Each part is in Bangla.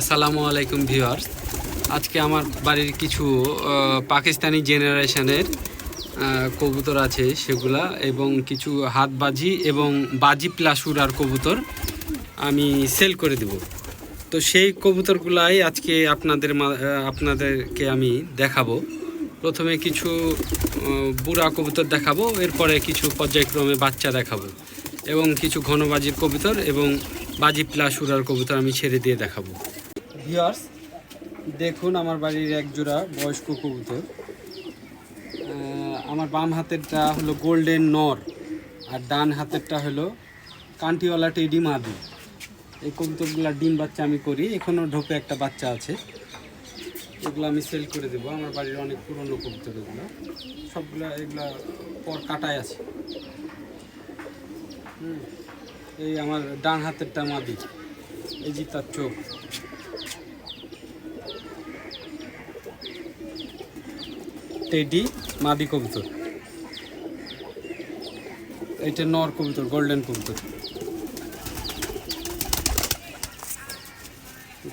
আসসালামু আলাইকুম ভিউয়ার্স। আজকে আমার বাড়ির কিছু পাকিস্তানি জেনারেশনের কবুতর আছে সেগুলা এবং কিছু হাতবাজি এবং বাজি প্লাস উড়ার কবুতর আমি সেল করে দেব। তো সেই কবুতরগুলাই আজকে আপনাদের আপনাদেরকে আমি দেখাবো। প্রথমে কিছু বুড়া কবুতর দেখাবো, এরপরে কিছু পর্যায়ক্রমে বাচ্চা দেখাবো এবং কিছু ঘনবাজির কবুতর এবং বাজি প্লাস উড়ার কবুতর আমি ছেড়ে দিয়ে দেখাবো। ভিউয়ার্স দেখুন আমার বাড়ির এক জোড়া বয়স্ক কবুতর। আমার বাম হাতেরটা হলো গোল্ডেন নর আর ডান হাতেরটা হলো কান্টিওয়ালা টেডি মাদি এই কবুতরগুলো ডিম বাচ্চা আমি করি এখনও ঢোকে একটা বাচ্চা আছে। এগুলো আমি সেল করে দেবো, আমার বাড়ির অনেক পুরনো কবুতর এগুলো। সবগুলো এগুলো পর কাটায় আছে। এই আমার ডান হাতেরটা মাদি এই যে তার চোখ। টেডি মাদি কবুতর। এইটা নর কবুতর, গোল্ডেন কবুতর।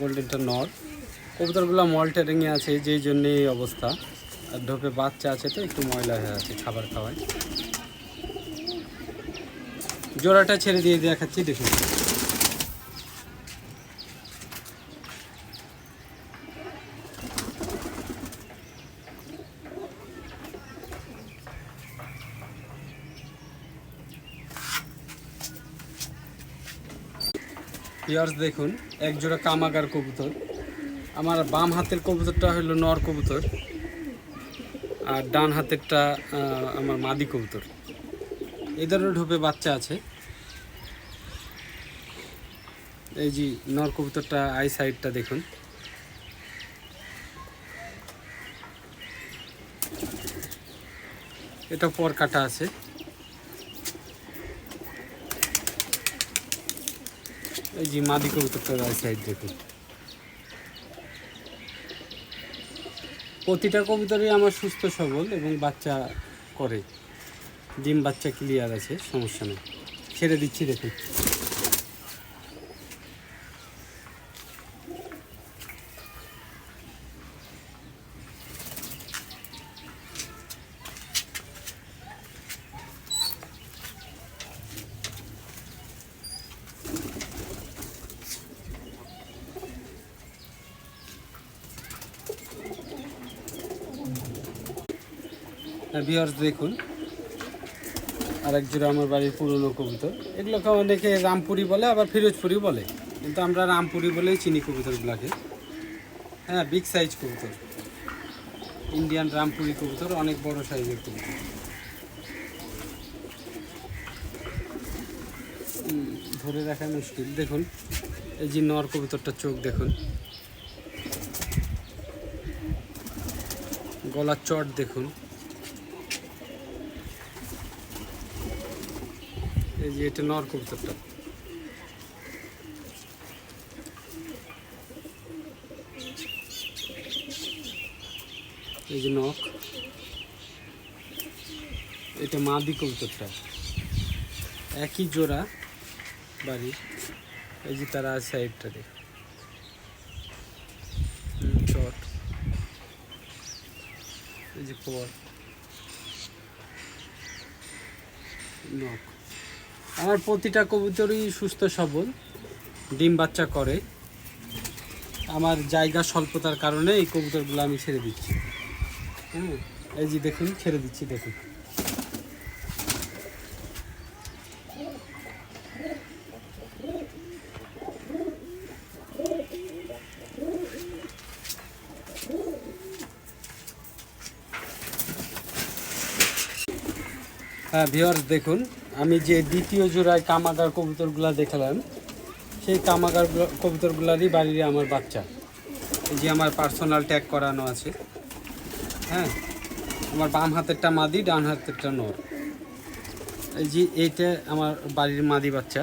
গোল্ডেনটা নর। কবুতরগুলো মল ট্রেনিংয়ে আছে, যেই জন্যে এই অবস্থা। আর ঢোপে বাচ্চা আছে তো, একটু ময়লা হয়ে আছে খাবার খাওয়ায়। জোড়াটা ছেড়ে দিয়ে দেখাচ্ছি, দেখুন। ইয়ার্স দেখুন এক জোড়া কামাগার কবুতর। আমার বাম হাতের কবুতরটা হলো নর কবুতর আর ডান হাতেরটা আমার মাদি কবুতর। এদেরও ঢোপে বাচ্চা আছে। এই যে নর কবুতরটা, আই সাইডটা দেখুন। এটা পর কাটা আছে। যে মাদি কবুতরটার আই সাইড দেখুন। প্রতিটা কবুতরই আমার সুস্থ, সবল এবং বাচ্চা করে। ডিম বাচ্চা ক্লিয়ার আছে, সমস্যা নেই। ছেড়ে দিচ্ছি, দেখুন। ভিওর্স দেখুন। আরেক জোড়া আমার বাড়ির পুরনো কবুতর। এগুলোকে অনেকে রামপুরি বলে, আবার ফিরোজপুরি বলে। কিন্তু আমরা রামপুরি বলেই চিনি কবুতরগুলোকে। হ্যাঁ বিগ সাইজ কবুতর। ইন্ডিয়ান রামপুরি কবুতর, অনেক বড় সাইজের কবুতর। ধরে রাখা মুশকিল। দেখুন, এই যে নর কবুতরটার চোখ দেখুন। গলার চট দেখুন। এই যে এটা নর কবুতরটা। এই যে নখ। এটা মাদি কবুতরটা। একই জোড়া বাড়ি। এই যে তারা আছে সাইডটা দেখ চট। এই যে পর নখ। আমার প্রতিটা কবুতরই সুস্থ, সবল। ডিম বাচ্চা করে। আমার জায়গা স্বল্পতার কারণে এই কবুতরগুলো আমি ছেড়ে দিচ্ছি। হ্যাঁ এই যে দেখুন, ছেড়ে দিচ্ছি, দেখুন। হ্যাঁ ভিওয়ার্স দেখুন। আমি যে দ্বিতীয় জোড়ায় কামাগার কবুতরগুলো দেখালাম, সেই কামাগার কবুতরগুলারই বাড়ির আমার বাচ্চা। এই যে আমার পার্সোনাল ট্যাগ করানো আছে। হ্যাঁ আমার বাম হাতেরটা মাদি, ডান হাতেরটা নর। এই যে এইটা আমার বাড়ির মাদি বাচ্চা।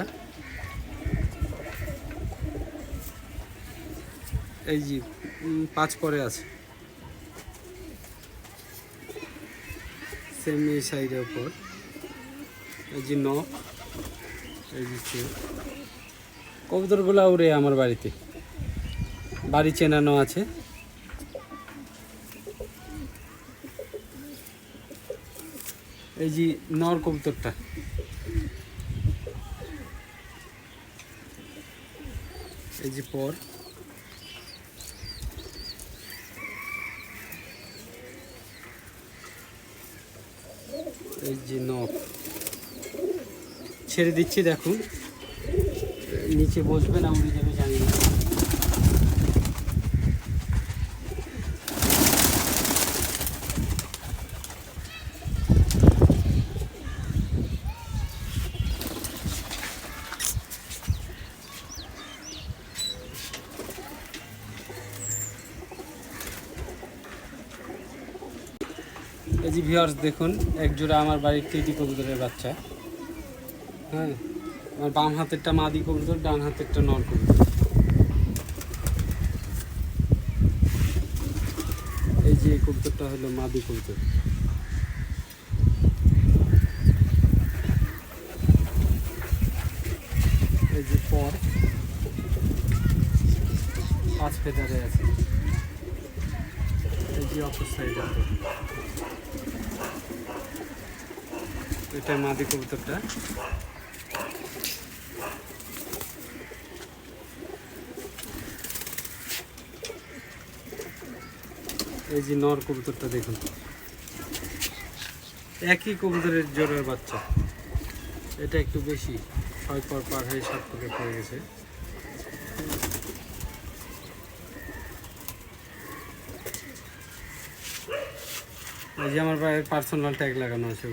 এই যে পাঁচ পরে আছে। সেম সাইডের ওপর এই যে নখ, এই যে কবুতরগুলো উড়ে আমার বাড়িতে। বাড়ি চেনানো আছে। এই যে নর কবুতরটা। এই যে পর। এই যে নখ। ছেড়ে দিচ্ছি, দেখুন। নিচে বসবে না উড়ে যাবে জানি না। এই যে ভিউয়ার্স দেখুন, একজোড়া আমার বাড়ির টিটি কবুতরের বাচ্চা। হ্যাঁ? আমার বাম হাতেরটা মাদি কবুতর, ডান হাতেরটা নর কবুতর। এই যে কবুতরটা হলো মাদি কবুতর। এই যে পর, পাঁচ ফেদারে আছে। এই যে অপর সাইড আছে এটা মাদি কবুতরটা। এই যে নর কবুতরটা দেখুন। একই কবুতরের জোরের বাচ্চা। এটা একটু বেশি, ছয় পর পার হয়ে সাত পরে পড়ে গেছে। এই যে আমার ভাইয়ের পার্সোনাল ট্যাগ লাগানো আছে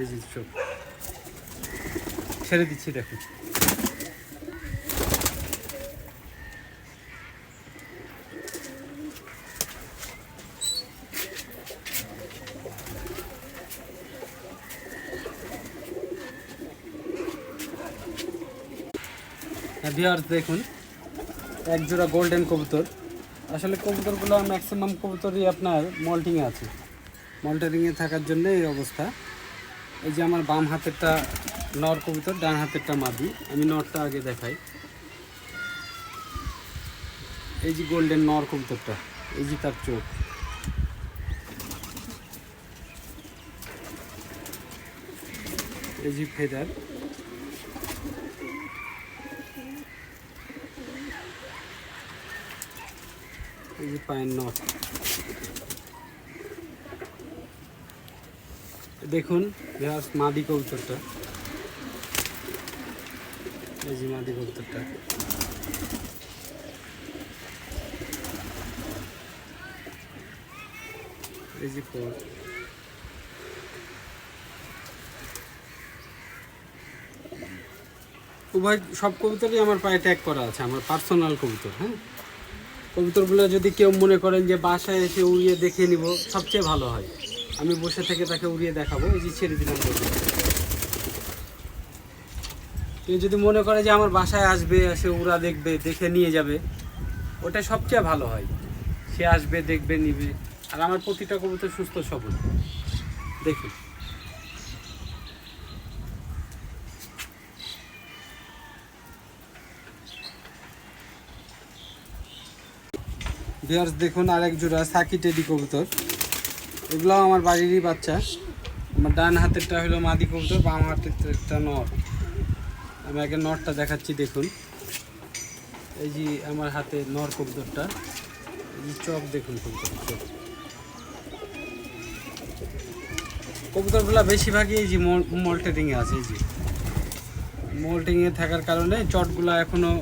এই যে ছেড়ে দিচ্ছি, দেখুন। ভিওয়ার্স দেখুন। এক জোড়া গোল্ডেন কবুতর। আসলে কবুতরগুলো ম্যাক্সিমাম কবুতরই আপনার মল্টিংয়ে আছে। মল্টারিংয়ে থাকার জন্য এই অবস্থা। এই যে আমার বাম হাতেরটা নর কবুতর, ডান হাতেরটা মাদি। আমি নরটা আগে দেখাই। এই যে গোল্ডেন নর কবুতরটা, এই যে তার চোখ। এই যে ফেদার এই যে পায়ের নট দেখুন মাদি কবুতরটা। এই যে মাদি কবুতরটা। এই যে উভয়, সব কবুতরই আমার পায়ে ট্যাগ করা আছে, আমার পার্সোনাল কবুতর হ্যাঁ? কবুতরগুলো যদি কেউ মনে করেন যে বাসায় এসে উড়িয়ে দেখে নিব, সবচেয়ে ভালো হয়। আমি বসে থেকে তাকে উড়িয়ে দেখাবো, এই যে ছেড়ে দিলাম। কেউ যদি মনে করে যে আমার বাসায় আসবে, এসে উড়া দেখবে, দেখে নিয়ে যাবে, ওটা সবচেয়ে ভালো হয়। সে আসবে, দেখবে, নিবে। আর আমার প্রতিটা কবুতর সুস্থ সবল। দেখুন। ভিয়ার্স দেখুন আরেক জোড়া সাকি টেডি কবুতর। এগুলো আমার বাড়িরই বাচ্চা। আমার ডান হাতেরটা হলো মাদি কবুতর, বাম হাতেরটা নর। আমি আগে নরটা দেখাচ্ছি, দেখুন। এই যে আমার হাতে নর কবুতরটা, এই চোখ দেখুন কবুতরের চোখ কবুতরগুলো বেশিরভাগই এই যে মল্টেটিংয়ে আছে, এই যে। মোল্টিংয়ে থাকার কারণে চটগুলো এখনও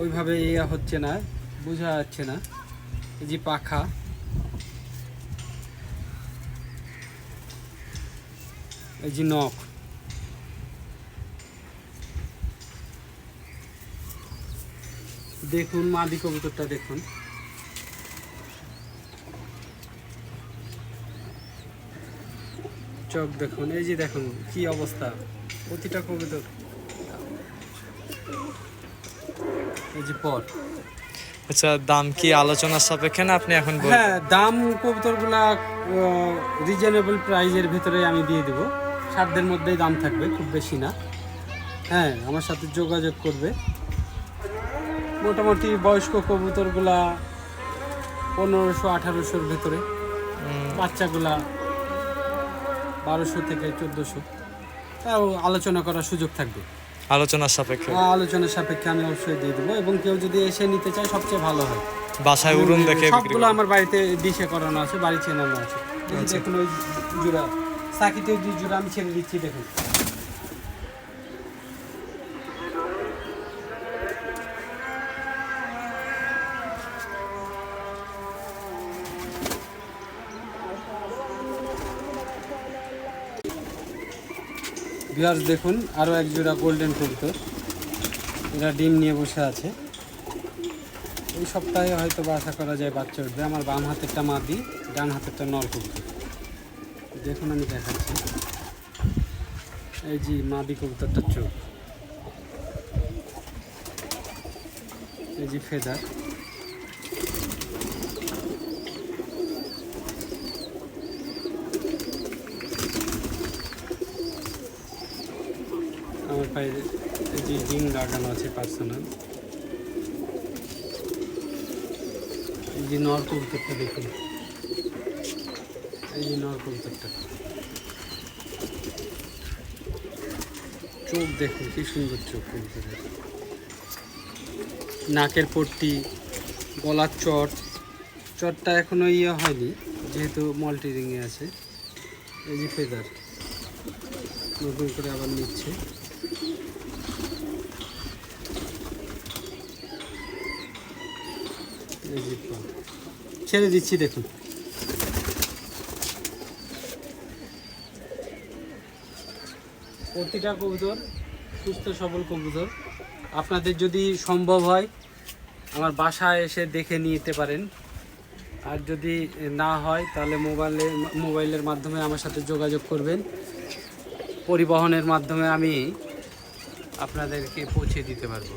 ওইভাবে ইয়ে হচ্ছে না। বোঝা যাচ্ছে না। এই যে পাখা। এই যে নখ। দেখুন মাদি কবুতরটা দেখুন। চোখ দেখুন। এই যে দেখুন, কি অবস্থা। প্রতিটা কবুতর। এই যে পর আচ্ছা দাম কি আলোচনার সাপেক্ষে না আপনি এখন হ্যাঁ দাম কবুতরগুলা রিজনেবল প্রাইজের ভিতরে আমি দিয়ে দেবো। সাধ্যের মধ্যেই দাম থাকবে খুব বেশি না। হ্যাঁ আমার সাথে যোগাযোগ করবে। মোটামুটি বয়স্ক কবুতরগুলা পনেরোশো আঠারোশোর ভেতরে। বাচ্চাগুলা বারোশো থেকে চোদ্দোশো। তাও আলোচনা করার সুযোগ থাকবে। আলোচনার সাপেক্ষে। আলোচনার সাপেক্ষে আমি অবশ্যই দিয়ে দেবো এবং কেউ যদি এসে নিতে চায় সবচেয়ে ভালো হয়। বাসায় উড়ুন দেখে সবগুলো আমার বাড়িতে ডিশে করানো আছে বাড়ি চেনানো আছে। আচ্ছা। দেখুন ওই জোড়া সাকিতে দুই জোড়া আমি ছেড়ে দিচ্ছি দেখুন। ভিউয়ার্স দেখুন আরও এক জোড়া গোল্ডেন কবুতর এরা ডিম নিয়ে বসে আছে। এই সপ্তাহে হয়তো বা আশা করা যায় বাচ্চা উঠবে। আমার বাম হাতেরটা মাদি, ডান হাতেরটা নর কবুতর দেখুন, আমি দেখাচ্ছি। এই যে মাদি কবুতরটার চোখ। এই যে ফেদার। আমার পায়ে যে রিং লাগানো আছে পার্সোনাল এই যে নর কবুতরটা দেখুন। এই যে নর কবুতরটা চোখ দেখুন, কি সুন্দর চোখ কবুতরের নাকের পট্টি, গলার চট। চটটা এখনও ইয়ে হয়নি, যেহেতু মল্টি রিংয়ে আছে। এই যে ফেদার নতুন করে আবার নিচ্ছে এই যে পা। ছেড়ে দিচ্ছি, দেখুন। প্রতিটা কবুতর সুস্থ, সবল কবুতর। আপনাদের যদি সম্ভব হয়, আমার বাসায় এসে দেখে নিতে পারেন। আর যদি না হয়, তাহলে মোবাইলে, মোবাইলের মাধ্যমে আমার সাথে যোগাযোগ করবেন। পরিবহনের মাধ্যমে আমি আপনাদেরকে পৌঁছে দিতে পারব।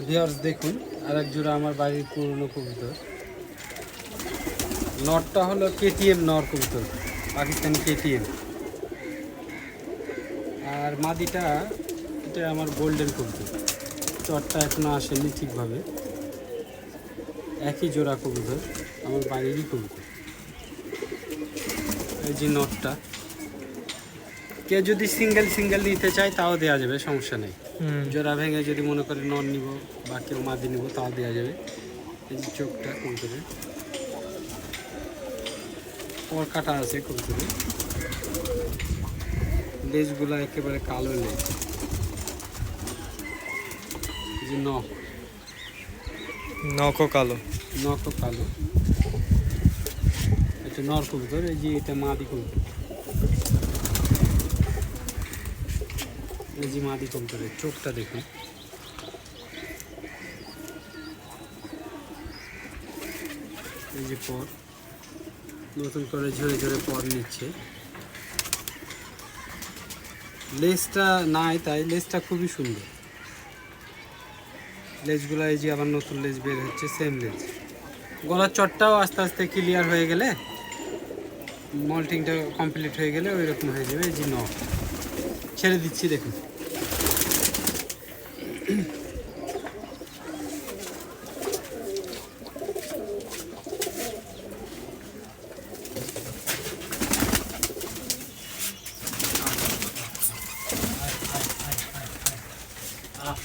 ভিওর্স দেখুন আর এক জোড়া আমার বাড়ির পুরনো কবুতর। নটটা হলো কেটিএম নর কবুতর, পাকিস্তানি কেটিএম আর মাদিটা, এটা আমার গোল্ডেন কবুতর। চটটা এখনও আসেনি ঠিকভাবে। একই জোড়া কবুতর, আমার বাড়িরই কবুতর। এই যে নটটা। কেউ যদি সিঙ্গেল সিঙ্গেল নিতে চায়, তাও দেওয়া যাবে, সমস্যা নেই। জোড়া ভেঙে যদি মনে করে নন নিব বা কেউ মাদি নিব তাও দেওয়া যাবে। এই যে চোখটা কবুতরে পর কাটা আছে কবুতরে লেজগুলো একেবারে কালো লেজ যে নখ নখও কালো। নখও কালো। এটা নর কবুতর এই যে এটা মাদি কবুতর। যে মাদি কবুতরের চোখটা দেখুন। এই যে পর নতুন করে ঝরে ঝরে পর নিচ্ছে। লেজটা নাই তাই লেজটা খুবই সুন্দর। লেজগুলো এই যে আবার নতুন লেজ বের হচ্ছে সেম লেজ গলার চটটাও আস্তে আস্তে ক্লিয়ার হয়ে গেলে মল্টিংটা কমপ্লিট হয়ে গেলে ওই রকম হয়ে যাবে, এই যে ন ছেড়ে দিচ্ছি, দেখুন।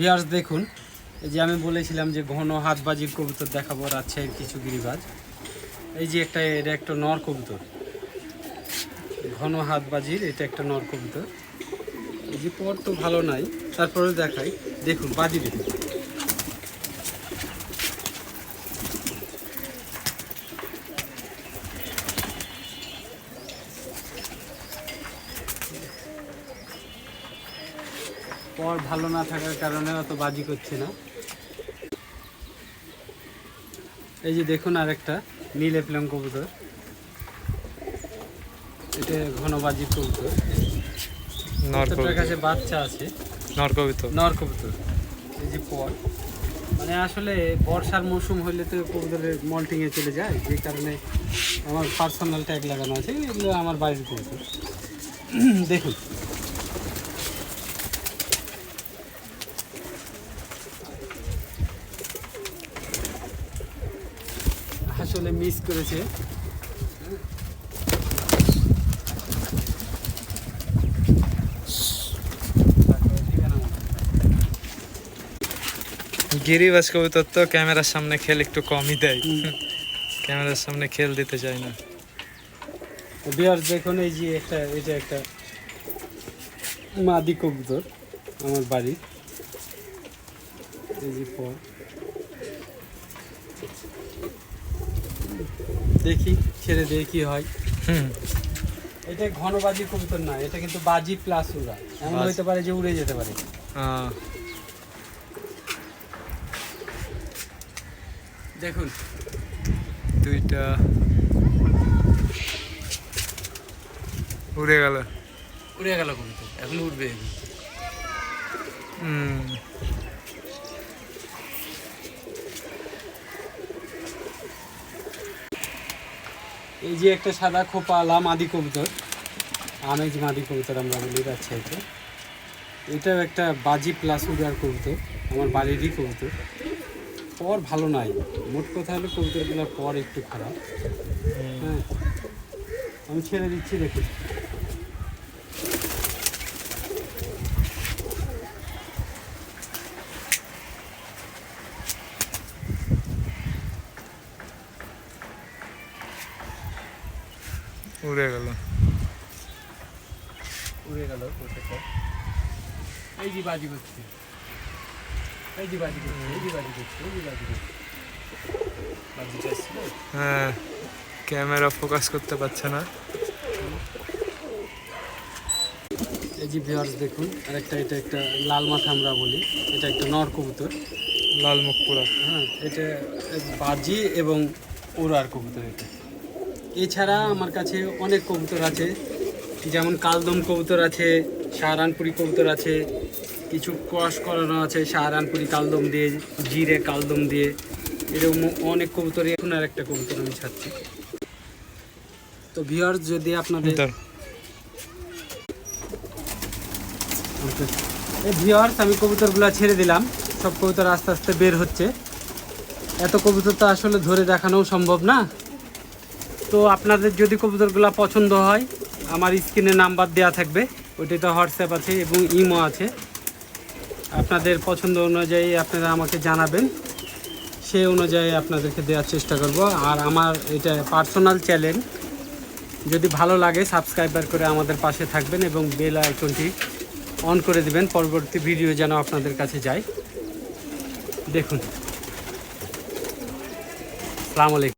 বিয়ার্স দেখুন, এই যে আমি বলেছিলাম যে ঘন হাতবাজি কবুতর দেখাবো রাজশাহীর কিছু গিরিবাজ। এই যে একটা, এটা একটা নর কবুতর। ঘন হাতবাজির এটা একটা নর কবুতর। এই যে পর তো ভালো নাই, তারপরে দেখাই। দেখুন, বাজি দেখুন পর ভালো না থাকার কারণে অত বাজি করছে না। এই যে দেখুন আরেকটা নীল এপ্লাম কবুতর। এটা ঘনবাজি কবুতর। নর প্রত্যেকটার কবিতা কাছে বাচ্চা আছে। নর কবিতা নর কবুতর। এই যে পর। মানে আসলে বর্ষার মৌসুম হইলে তো কবুতরের মল্টিংয়ে চলে যায় যে কারণে আমার পার্সোনাল ট্যাগ লাগানো আছে এগুলো আমার বাড়ির কবুতর দেখুন আসলে মিস করেছে। গিরিবাস কবিতর তো ক্যামেরার সামনে খেল একটু কমই দেয়। ক্যামেরার সামনে খেল দিতে চায় না। বিহার দেখুন এই যে একটা এটা একটা মাদি কবুতর আমার বাড়ির। এই যে পর। দেখি ছেড়ে দিয়ে কি হয়। হুম, এটা ঘনবাজি কবুতর না এটা কিন্তু বাজি প্লাস উড়া। এমন বাজি। হইতে পারে যে উড়ে যেতে পারে। দেখুন দুইটা উড়ে গেল। উড়ে গেল কবুতর। এখন উঠবে হুম, এই যে একটা সাদা খোপালা মাদি কবুতর, আমেজ মাদি কবুতর আমরা বলি রাজশাহীতে এটাও একটা বাজি প্লাস উড়ার কবুতর, আমার বাড়িরই কবুতর। পর ভালো নাই। মোট কথা হলো কবুতরগুলোর পর একটু খারাপ। হ্যাঁ। আমি ছেড়ে দিচ্ছি, দেখুন। উড়ে গেল। উড়ে গেল এই যে বাজি করছে। এই যে বাজি করছে এই যে বাজি করছে এই যে বাজি করছে। হ্যাঁ ক্যামেরা ফোকাস করতে পারছে না। এই যে ভিউয়ার্স দেখুন আরেকটা এটা একটা লাল মাথা আমরা বলি। এটা একটা নর কবুতর। লাল মুখ পুরা। হ্যাঁ এটা বাজি এবং উড়ার কবুতর এটা। এছাড়া আমার কাছে অনেক কবুতর আছে যেমন কালদম কবুতর আছে সাহারানপুরি কবুতর আছে কিছু ক্রস করানো আছে সাহারানপুরি কালদম দিয়ে জিরে কালদম দিয়ে এরকম অনেক কবুতর এখন আর একটা কবুতর আমি ছাড়ছি। তো ভিউয়ার্স যদি আপনাদের ভিওয়ার্স আমি কবুতরগুলো ছেড়ে দিলাম। সব কবুতর আস্তে আস্তে বের হচ্ছে। এত কবুতর তো আসলে ধরে দেখানোও সম্ভব না। তো আপনাদের যদি কবুতরগুলো পছন্দ হয়, আমার স্ক্রিনে নাম্বার দেওয়া থাকবে, ওইটাতে হোয়াটসঅ্যাপ আছে এবং ইমো আছে। আপনাদের পছন্দ অনুযায়ী আপনারা আমাকে জানাবেন সেই অনুযায়ী আপনাদেরকে দেওয়ার চেষ্টা করব। আর আমার এটা পার্সোনাল চ্যানেল, যদি ভালো লাগে সাবস্ক্রাইবার করে আমাদের পাশে থাকবেন এবং বেল আইকনটি অন করে দিবেন, পরবর্তী ভিডিও যেন আপনাদের কাছে যায়। দেখুন। সালাম আলাইকুম।